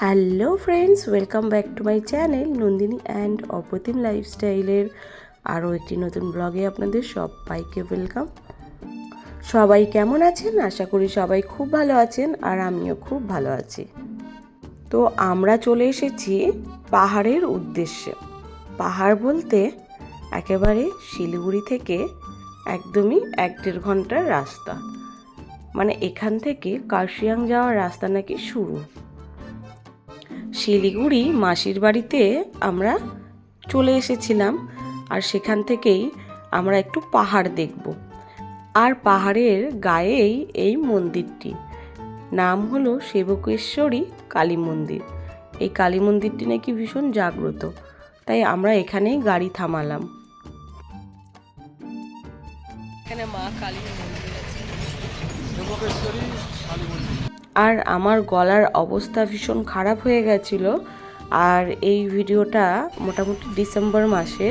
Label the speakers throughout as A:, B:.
A: Hello friends, welcome back to my channel Nandini and Apratim লাইফস্টাইলের আরও একটি নতুন ব্লগে আপনাদের সবাইকে ওয়েলকাম। সবাই কেমন আছেন? আশা করি সবাই খুব ভালো আছেন আর আমিও খুব ভালো আছি। তো আমরা চলে এসেছি পাহাড়ের উদ্দেশ্যে। পাহাড় বলতে একেবারে শিলিগুড়ি থেকে একদমই এক দেড় ঘণ্টার রাস্তা। মানে এখান থেকে কার্শিয়াং যাওয়ার রাস্তা নাকি শুরু। শিলিগুড়ি মাসির বাড়িতে আমরা চলে এসেছিলাম আর সেখান থেকেই আমরা একটু পাহাড় দেখব। আর পাহাড়ের গায়েই এই মন্দিরটি। নাম হলো সেবকেশ্বরী কালী মন্দির। এই কালী মন্দিরটি নাকি ভীষণ জাগ্রত তাই আমরা এখানেই গাড়ি থামালাম। এখানে মা কালীর মন্দির আছে।
B: কালী
A: আর আমার গলার অবস্থা ভীষণ খারাপ হয়ে গেছিল। আর এই ভিডিওটা মোটামুটি ডিসেম্বর মাসে,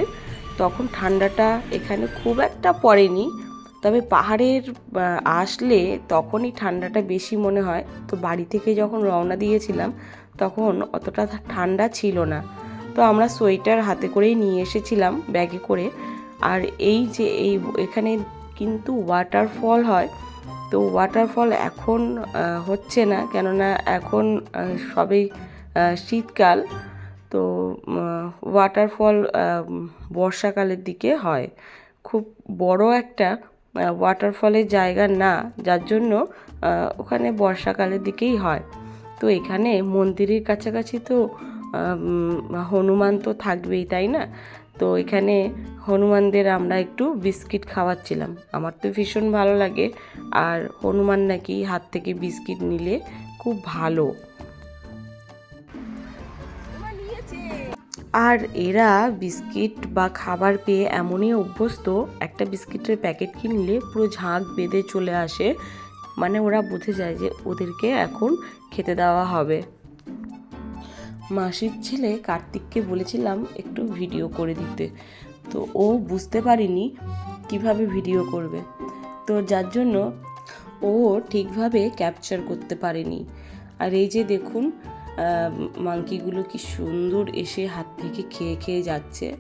A: তখন ঠান্ডাটা এখানে খুব একটা পড়েনি। তবে পাহাড়ের আসলে তখনই ঠান্ডাটা বেশি মনে হয়। তো বাড়ি থেকে যখন রওনা দিয়েছিলাম, তখন অতটা ঠান্ডা ছিল না। তো আমরা সোয়েটার হাতে করেই নিয়ে এসেছিলাম ব্যাগে করে। আর এই যে এই এখানে কিন্তু ওয়াটারফল হয় তো ওয়াটারফল এখন হচ্ছে না। কেননা এখন সবেই শীতকাল। তো ওয়াটারফল বর্ষাকালের দিকে হয়। খুব বড় একটা ওয়াটারফলের জায়গা না। যার জন্য ওখানে বর্ষাকালের দিকেই হয়। তো এখানে মন্দিরের কাছাকাছি তো হনুমান তো থাকবেই, তাই না? তো এখানে হনুমানদের আমরা একটু বিস্কিট খাওয়াচ্ছিলাম। আমার তো ভীষণ ভালো লাগে। আর হনুমান নাকি হাত থেকে বিস্কিট নিলে খুব ভালো। আর এরা বিস্কিট বা খাবার পেয়ে এমনই অভ্যস্ত, একটা বিস্কিটের প্যাকেট কিনলে পুরো ঝাঁক বেঁধে চলে আসে। মানে ওরা বুঝে যায় যে ওদেরকে এখন খেতে দেওয়া হবে। মাসির ছেলে কার্তিককে বলেছিলাম একটু ভিডিও করে দিতে। তো ও বুঝতে পারিনি কীভাবে ভিডিও করবে। তো যার জন্য ও ঠিকভাবে ক্যাপচার করতে পারেনি। আর এই যে দেখুন মাংকিগুলো কি সুন্দর এসে হাত থেকে খেয়ে খেয়ে যাচ্ছে।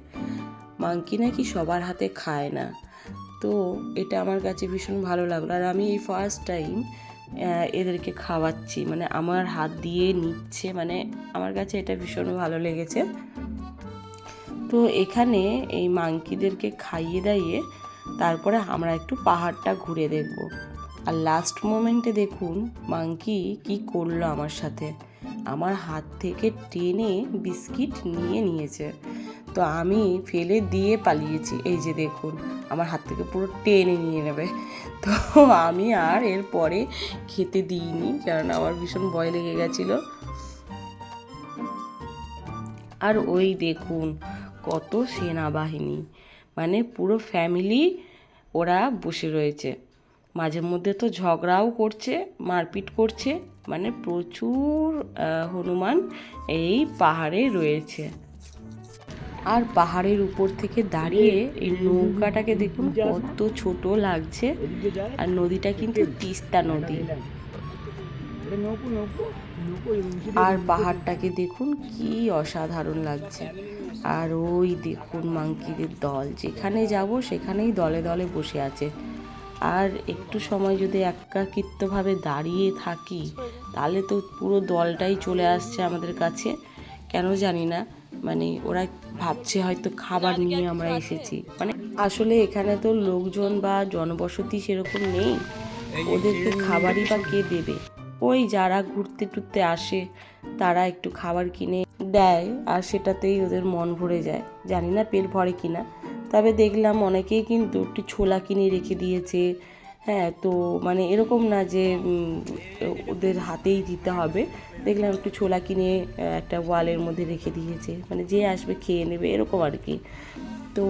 A: মাংকি নাকি সবার হাতে খায় না। তো এটা আমার কাছে ভীষণ ভালো লাগল। আর আমি এই ফার্স্ট টাইম এদেরকে খাওয়াচ্ছি। মানে আমার হাত দিয়ে নিচ্ছে মানে আমার কাছে এটা ভীষণ ভালো লেগেছে। তো এখানে এই মাংকিদেরকে খাইয়ে দাইয়ে তারপরে আমরা একটু পাহাড়টা ঘুরে দেখব। আর লাস্ট মোমেন্টে দেখুন মাংকি কি করল আমার সাথে। আমার হাত থেকে টেনে বিস্কিট নিয়ে নিয়েছে। তো আমি ফেলে দিয়ে পালিয়েছি। এই যে দেখুন, আমার হাত থেকে পুরো টেনে নিয়ে নেবে। তো আমি আর এরপরে খেতে দিইনি কারণ আমার ভীষণ ভয় লেগে গেছিল। আর ওই দেখুন, কত সেনাবাহিনী মানে পুরো ফ্যামিলি ওরা বসে রয়েছে। মাঝে মধ্যে তো ঝগড়াও করছে, মারপিট করছে মানে প্রচুর হনুমান এই পাহাড়ে রয়েছে। আর পাহাড়ের উপর থেকে দাঁড়িয়ে এই নৌকাটাকে দেখুন কত ছোট লাগছে। আর নদীটা কিন্তু তিস্তা নদী। আর পাহাড়টাকে দেখুন কি অসাধারণ লাগছে। আর ওই দেখুন মাংকিদের দল, যেখানে যাব সেখানেই দলে দলে বসে আছে। আর একটু সময় যদি একাকিত্বভাবে দাঁড়িয়ে থাকি, তাহলে তো পুরো দলটাই চলে আসছে আমাদের কাছে। কেন জানি না। মানে ওরা ভাবছে হয়তো খাবার নিয়ে আমরা এসেছি। মানে আসলে এখানে তো লোকজন বা জনবসতি সেরকম নেই। ওদেরকে খাবারই বা কে দেবে? ওই যারা ঘুরতে টুরতে আসে তারা একটু খাবার কিনে দেয় আর সেটাতেই ওদের মন ভরে যায়। জানি না পেট ভরে কিনা। তবে দেখলাম অনেকেই কিন্তু একটু ছোলা কিনে রেখে দিয়েছে। হ্যাঁ তো মানে এরকম না যে ওদের হাতেই দিতে হবে। দেখলাম একটু ছোলা কিনে একটা ওয়ালের মধ্যে রেখে দিয়েছে। মানে যে আসবে খেয়ে নেবে এরকম আর কি। তো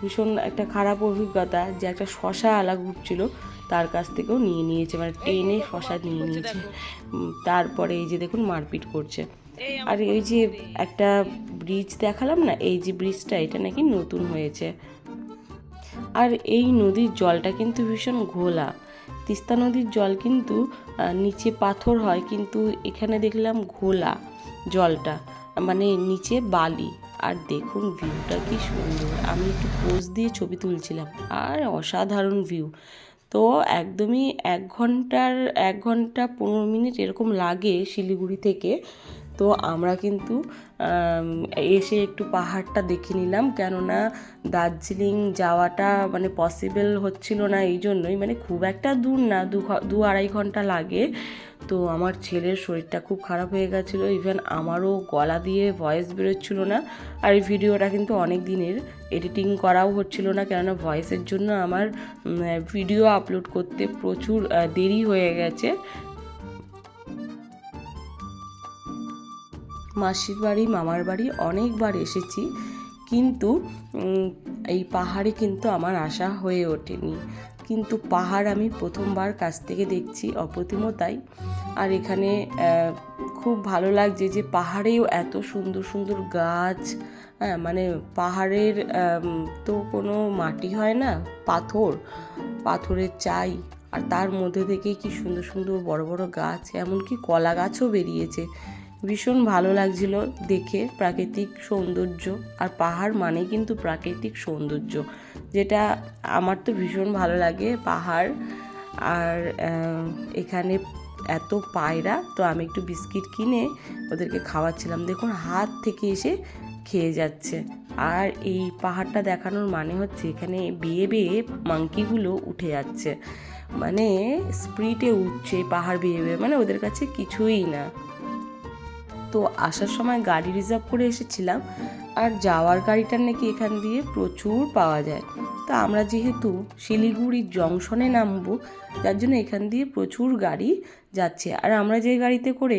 A: ভীষণ একটা খারাপ অভিজ্ঞতা যে একটা শশা আলা ঘুরছিল তার কাছ থেকেও নিয়ে নিয়েছে। মানে টেনে শশা নিয়ে নিয়েছে। তারপরে এই যে দেখুন মারপিট করছে। আর এই যে একটা ব্রিজ দেখালাম না এই যে ব্রিজটা এটা নাকি নতুন হয়েছে। আর এই নদীর জলটা কিন্তু ভীষণ ঘোলা। তিস্তা নদীর জল কিন্তু নিচে পাথর হয়, কিন্তু এখানে দেখলাম ঘোলা জলটা মানে নিচে বালি। আর দেখুন ভিউটা কি সুন্দর। আমি একটু পোজ দিয়ে ছবি তুলছিলাম। আর অসাধারণ ভিউ। তো একদমই এক ঘণ্টার, এক ঘণ্টা পনেরো মিনিট এরকম লাগে শিলিগুড়ি থেকে। তো আমরা কিন্তু এসে একটু পাহাড়টা দেখে নিলাম। কেননা দার্জিলিং যাওয়াটা মানে পসিবল হচ্ছিল না এই জন্যই। মানে খুব একটা দূর না, দু আড়াই ঘণ্টা লাগে। তো আমার ছেলের শরীরটা খুব খারাপ হয়ে গেছিল। ইভেন আমারও গলা দিয়ে ভয়েস বেরোচ্ছিল না। আর এই ভিডিওটা কিন্তু অনেক দিনের। এডিটিং করাও হচ্ছিল না। কেননা ভয়েসের জন্য আমার ভিডিও আপলোড করতে প্রচুর দেরি হয়ে গেছে। মাসির বাড়ি, মামার বাড়ি অনেকবার এসেছি। কিন্তু এই পাহাড়ে কিন্তু আমার আশা হয়ে ওঠেনি। কিন্তু পাহাড় আমি প্রথমবার কাছ থেকে দেখছি অপ্রতিম তাই। আর এখানে খুব ভালো লাগছে যে পাহাড়েও এত সুন্দর সুন্দর গাছ হ্যাঁ মানে পাহাড়ের তো কোনো মাটি হয় না, পাথর, পাথরের চাই। আর তার মধ্যে থেকে কি সুন্দর সুন্দর বড় বড় গাছ, এমনকি কলা গাছও বেরিয়েছে। ভীষণ ভালো লাগছিল দেখে। প্রাকৃতিক সৌন্দর্য আর পাহাড় মানে কিন্তু প্রাকৃতিক সৌন্দর্য, যেটা আমার তো ভীষণ ভালো লাগে পাহাড়। আর এখানে এত পায়রা, তো আমি একটু বিস্কিট কিনে ওদেরকে খাওয়াচ্ছিলাম। দেখুন, হাত থেকে এসে খেয়ে যাচ্ছে। আর এই পাহাড়টা দেখানোর মানে হচ্ছে এখানে বেয়ে বেয়ে মাংকিগুলো উঠে যাচ্ছে। মানে স্প্রিটে উঠছে, পাহাড় বেয়ে বেয়ে। মানে ওদের কাছে কিছুই না। তো আসার সময় গাড়ি রিজার্ভ করে এসেছিলাম। আর যাওয়ার গাড়িটা নাকি এখান দিয়ে প্রচুর পাওয়া যায়। তো আমরা যেহেতু শিলিগুড়ির জংশনে নামবো, যার জন্য এখান দিয়ে প্রচুর গাড়ি যাচ্ছে। আর আমরা যে গাড়িতে করে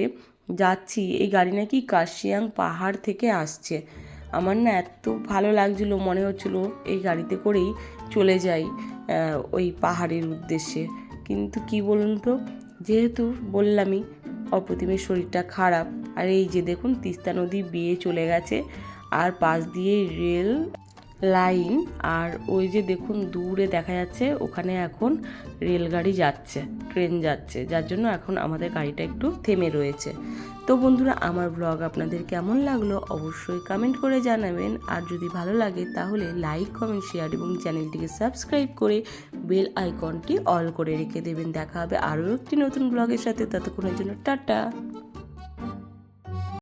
A: যাচ্ছি, এই গাড়ি নাকি কাশিয়াং পাহাড় থেকে আসছে। আমার না এত ভালো লাগছিল, মনে হচ্ছিল এই গাড়িতে করেই চলে যাই ওই পাহাড়ের উদ্দেশ্যে। কিন্তু কি বলুন তো, যেহেতু বললামই অপ্রতিমের শরীরটা খারাপ। আর এই যে দেখুন, তিস্তা নদী বিয়ে চলে গেছে। আর পাশ দিয়ে রেল লাইন। আর ওই যে দেখুন, দূরে দেখা যাচ্ছে, ওখানে এখন রেলগাড়ি যাচ্ছে, ট্রেন যাচ্ছে, যার জন্য এখন আমাদের গাড়িটা একটু থেমে রয়েছে। তো বন্ধুরা, আমার ব্লগ আপনাদের কেমন লাগল অবশ্যই কমেন্ট করে জানাবেন। আর যদি ভালো লাগে, তাহলে লাইক কমেন্ট শেয়ার এবং চ্যানেলটিকে সাবস্ক্রাইব করে বেল আইকনটি অল করে রেখে দেবেন। দেখা হবে আরও একটি নতুন ব্লগের সাথে। ততক্ষণের জন্য টাটা।